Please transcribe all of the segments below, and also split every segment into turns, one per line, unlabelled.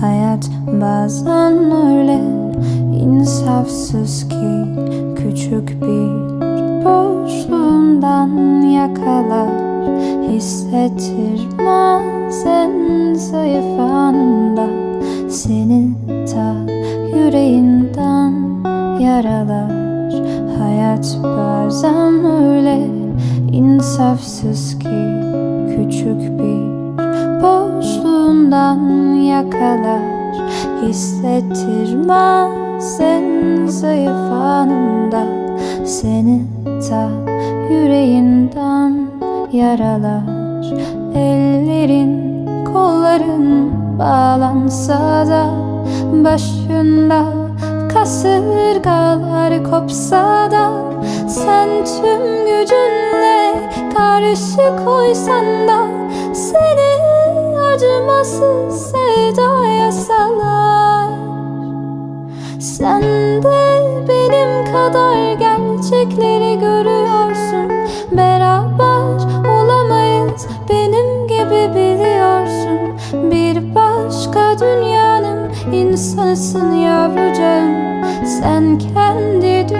Hayat bazen öyle insafsız ki Küçük bir boşluğundan yakalar. Hissettirmez en zayıf anında Seni ta yüreğinden yaralar. Hayat bazen öyle insafsız ki Küçük bir boşluğundan yakalar Hissettirmez en zayıf anında Seni ta yüreğinden yaralar Ellerin kolların bağlansa da Başında kasırgalar kopsa da Sen tüm gücünle karşı koysan da acımasız sevdaya salar Sen de benim kadar gerçekleri görüyorsun. Beraber olamayız benim gibi biliyorsun. Bir başka dünyanın insanısın yavrucağım. Sen kendi dünyanın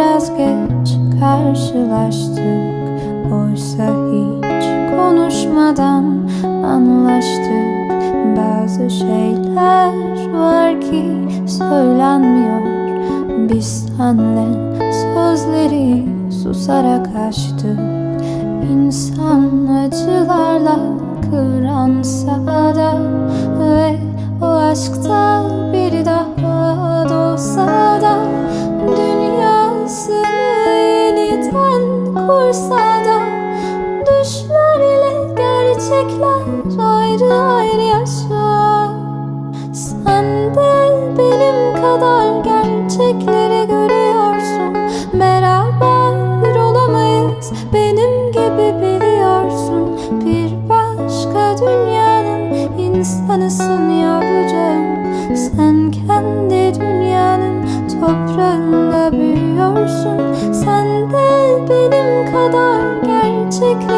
biraz geç karşılaştık. Oysa hiç konuşmadan anlaştık. Bazı şeyler var ki söylenmiyor. Biz senle sözleri susarak açtık. İnsan acılarla kıvransa da Ve o aşkta bir daha doğsa gerçekler ayrı ayrı yaşar. Sen de benim kadar gerçekleri görüyorsun. Beraber olamayız benim gibi biliyorsun. Bir başka dünyanın insanısın yavrucağım Sen kendi dünyanın toprağında büyüyorsun. Sen de benim kadar gerçek